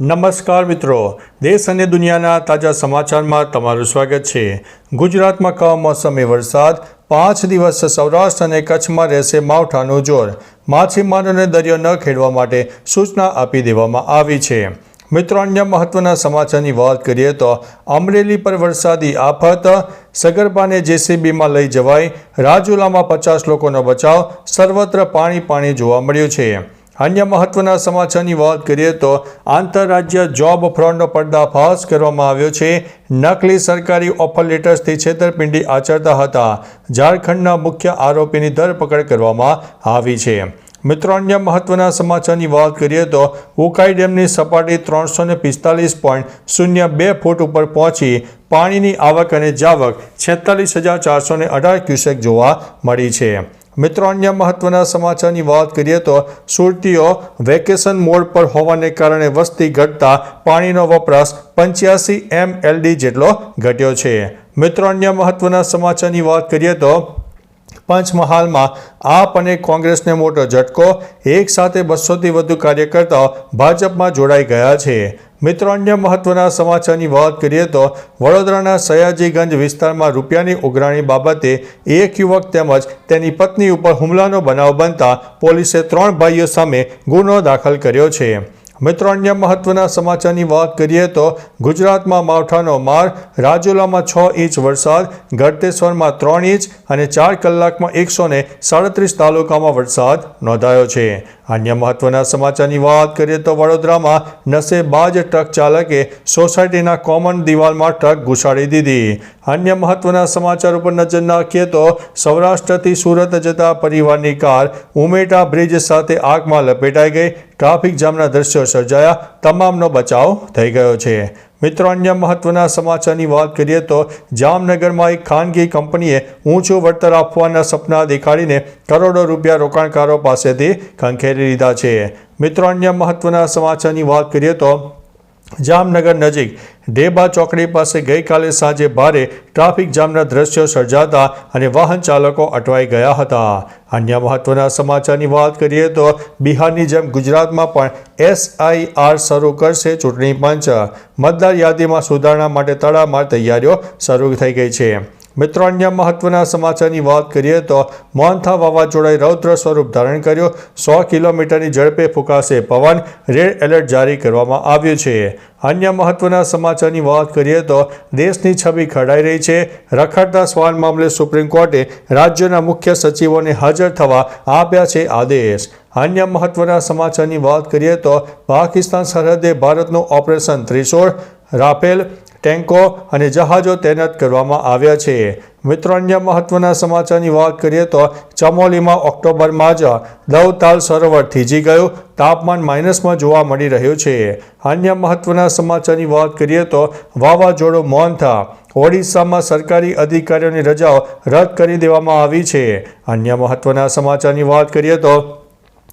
નમસ્કાર મિત્રો. દેશ અને દુનિયાના તાજા સમાચારમાં તમારું સ્વાગત છે. ગુજરાતમાં કમોસમી વરસાદ, પાંચ દિવસ સૌરાષ્ટ્ર અને કચ્છમાં રહેશે માવઠાનું જોર. માછીમારોને દરિયો ન ખેડવા માટે સૂચના આપી દેવામાં આવી છે. મિત્રો, અન્ય મહત્વના સમાચારની વાત કરીએ તો અમરેલી પર વરસાદી આફત, સગર્ભાને જેસીબીમાં લઈ જવાય, રાજુલામાં પચાસ લોકોનો બચાવ, સર્વત્ર પાણી પાણી જોવા મળ્યું છે. અન્ય મહત્વના સમાચારની વાત કરીએ તો આંતરરાજ્ય જોબ ફ્રોડનો પર્દાફાશ કરવામાં આવ્યો છે. નકલી સરકારી ઓફર લેટર્સથી છેતરપિંડી આચરતા હતા. ઝારખંડના મુખ્ય આરોપીની ધરપકડ કરવામાં આવી છે. મિત્રો, અન્ય મહત્વના સમાચારની વાત કરીએ તો ઉકાઈ ડેમની સપાટી ત્રણસો ને પિસ્તાલીસ પોઈન્ટ શૂન્ય બે ફૂટ ઉપર પહોંચી પાણીની આવક અને જાવક છેતાલીસ હજાર ચારસો ને અઢાર ક્યુસેક જોવા મળી છે. મિત્રો, અન્ય મહત્વના સમાચારની વાત કરીએ તો સુરતીઓ વેકેશન મોડ પર હોવાને કારણે વસ્તી ઘટતા પાણીનો વપરાશ પંચ્યાસી એમએલડી જેટલો ઘટ્યો છે. મિત્રો, અન્ય મહત્વના સમાચારની વાત કરીએ તો પંચમહાલમાં આપ અને કોંગ્રેસને મોટો ઝટકો, એક સાથે બસોથી વધુ કાર્યકર્તાઓ ભાજપમાં જોડાઈ ગયા છે. મિત્રો, અન્ય મહત્વના સમાચારની વાત કરીએ તો વડોદરાના સયાજીગંજ વિસ્તારમાં રૂપિયાની ઉઘરાણી બાબતે એક યુવક તેમજ તેની પત્ની ઉપર હુમલાનો બનાવ બનતા પોલીસે ત્રણ ભાઈઓ સામે ગુનો દાખલ કર્યો છે. મિત્રો, અન્ય મહત્વના સમાચારની વાત કરીએ તો ગુજરાતમાં માવઠાનો માર, રાજુલામાં છ ઇંચ વરસાદ, ગળતેશ્વરમાં ત્રણ ઇંચ અને ચાર કલાકમાં એકસો સાડત્રીસ તાલુકામાં વરસાદ નોંધાયો છે. અન્ય મહત્વના સમાચારની વાત કરીએ તો વડોદરામાં નશેબાજ ટ્રક ચાલકે સોસાયટીના કોમન દિવાલમાં ટ્રક ઘુસાડી દીધી. અન્ય મહત્વના સમાચાર ઉપર નજર નાખીએ તો સૌરાષ્ટ્રથી સુરત જતા પરિવારની કાર ઉમેટા બ્રિજ સાથે આગમાં લપેટાઈ ગઈ. ટ્રાફિક જામના દ્રશ્યો સર્જાયા. તમામનો બચાવ થઈ ગયો છે. મિત્રો, અન્ય મહત્વના સમાચારની વાત કરીએ તો જામનગરમાં એક ખાનગી કંપનીએ ઊંચું વળતર આપવાના સપના દેખાડીને કરોડો રૂપિયા રોકાણકારો પાસેથી ખંખેરી લીધા છે. મિત્રો, અન્ય મહત્વના સમાચારની વાત કરીએ તો જામનગર નજીક ડેબા ચોકડી પાસે ગઈકાલે સાંજે ભારે ટ્રાફિક જામના દ્રશ્યો સર્જાતા અને વાહન ચાલકો અટવાઈ ગયા હતા. અન્ય મહત્વના સમાચારની વાત કરીએ તો બિહારની જેમ ગુજરાતમાં પણ એસઆઈઆર શરૂ કરશે ચૂંટણી પંચ. મતદાર યાદીમાં સુધારણા માટે તડામાર તૈયારીઓ શરૂ થઈ ગઈ છે. મિત્રો, અન્ય મહત્વના સમાચારની વાત કરીએ તો મોહનથા વાવાઝોડાએ રૌદ્ર સ્વરૂપ ધારણ કર્યો. સો કિલોમીટરની ઝડપે ફૂંકાશે પવન. રેડ એલર્ટ જારી કરવામાં આવ્યું છે. અન્ય મહત્વના સમાચારની વાત કરીએ તો દેશની છબી ખડાઈ રહી છે. રખડતા શ્વાન મામલે સુપ્રીમ કોર્ટે રાજ્યના મુખ્ય સચિવોને હાજર થવા આપ્યા છે આદેશ. અન્ય મહત્વના સમાચારની વાત કરીએ તો પાકિસ્તાન સરહદે ભારતનું ઓપરેશન ત્રિશોળ. રાફેલ ટેન્કો અને જહાજો તૈનાત કરવામાં આવ્યા છે. મિત્રો, અન્ય મહત્વના સમાચારની વાત કરીએ તો ચમોલીમાં ઓક્ટોબરમાં જ દવતાલ સરોવર થીજી ગયું. તાપમાન માઇનસમાં જોવા મળી રહ્યું છે. અન્ય મહત્વના સમાચારની વાત કરીએ તો વાવાઝોડું મોહનથા ઓડિશામાં સરકારી અધિકારીઓની રજાઓ રદ કરી દેવામાં આવી છે. અન્ય મહત્વના સમાચારની વાત કરીએ તો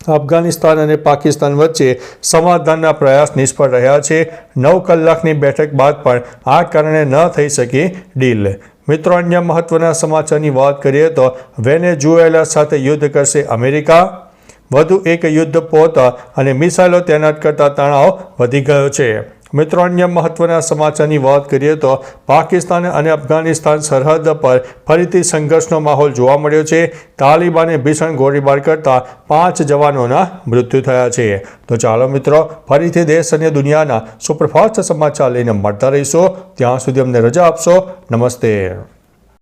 અફઘાનિસ્તાન અને પાકિસ્તાન વચ્ચે સમાધાનના પ્રયાસ નિષ્ફળ રહ્યા છે. નવ કલાકની બેઠક બાદ પણ આ કારણે ન થઈ શકી ડીલ. મિત્રો, અન્ય મહત્વના સમાચારની વાત કરીએ તો વેનેઝુએલા સાથે યુદ્ધ કરશે અમેરિકા. વધુ એક યુદ્ધ પોત અને મિસાઇલો તૈનાત કરતા તણાવ વધી ગયો છે. મિત્રો, અન્ય મહત્વના સમાચારની વાત કરીએ તો પાકિસ્તાન અને અફઘાનિસ્તાન સરહદ પર ફરીથી સંઘર્ષનો માહોલ જોવા મળ્યો છે. તાલિબાને ભીષણ ગોળીબાર કરતા પાંચ જવાનોના મૃત્યુ થયા છે. તો ચાલો મિત્રો, ફરીથી દેશ અને દુનિયાના સુપરફાસ્ટ સમાચાર લઈને મળતા રહીશો. ત્યાં સુધી અમને રજા આપશો. નમસ્તે.